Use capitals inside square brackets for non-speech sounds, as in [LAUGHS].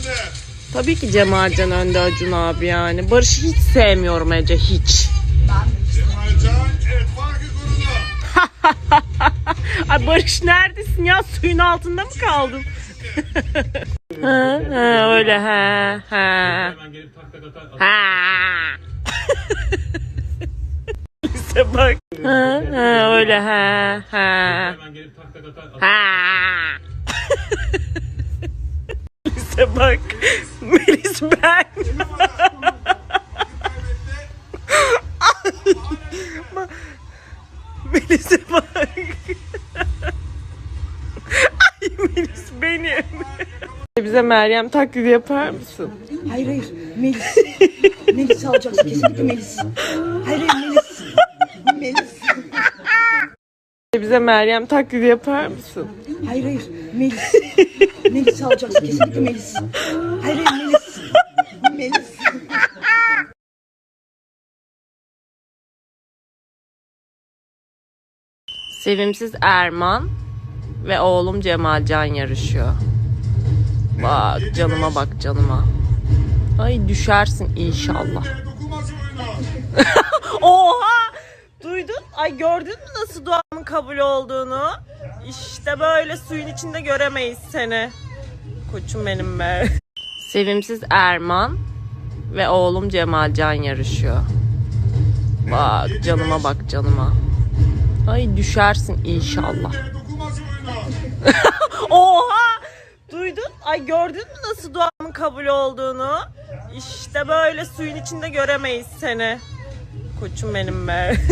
önde. Tabii ki Cemalcan önde Acun abi yani. Barış'ı hiç sevmiyorum Ece hiç. Cemalcan evet farkı korudu. [LAUGHS] Ay Barış neredesin ya? Suyun altında mı kaldın? [LAUGHS] ha, ha, öyle ha ha. Ha. [LAUGHS] Bize bak. Ha, ha, öyle ha ha. Ha. Bize bak. Melis ben. Melis'e bak. Ay Melis benim. Bize Meryem taklidi yapar mısın? Hayır hayır Melis. Melis alacaksın kesinlikle Melis. Hayır hayır Melis. Melis. Bize Meryem taklidi yapar mısın? Hayır hayır Melis. [LAUGHS] Melis alacaksın kesinlikle Melis. Hayır hayır Melis. [LAUGHS] Melis. Sevimsiz Erman ve oğlum Cemalcan yarışıyor. Bak canıma bak canıma. Ay düşersin inşallah. [LAUGHS] Oha! Duydun? Ay gördün mü nasıl duamın kabul olduğunu? İşte böyle suyun içinde göremeyiz seni. Koçum benim be. Sevimsiz Erman ve oğlum Cemalcan yarışıyor. Bak canıma bak canıma. Ay düşersin inşallah. [LAUGHS] Oha! Duydun? Ay gördün mü nasıl duamın kabul olduğunu? İşte böyle suyun içinde göremeyiz seni. Koçum benim be. [LAUGHS]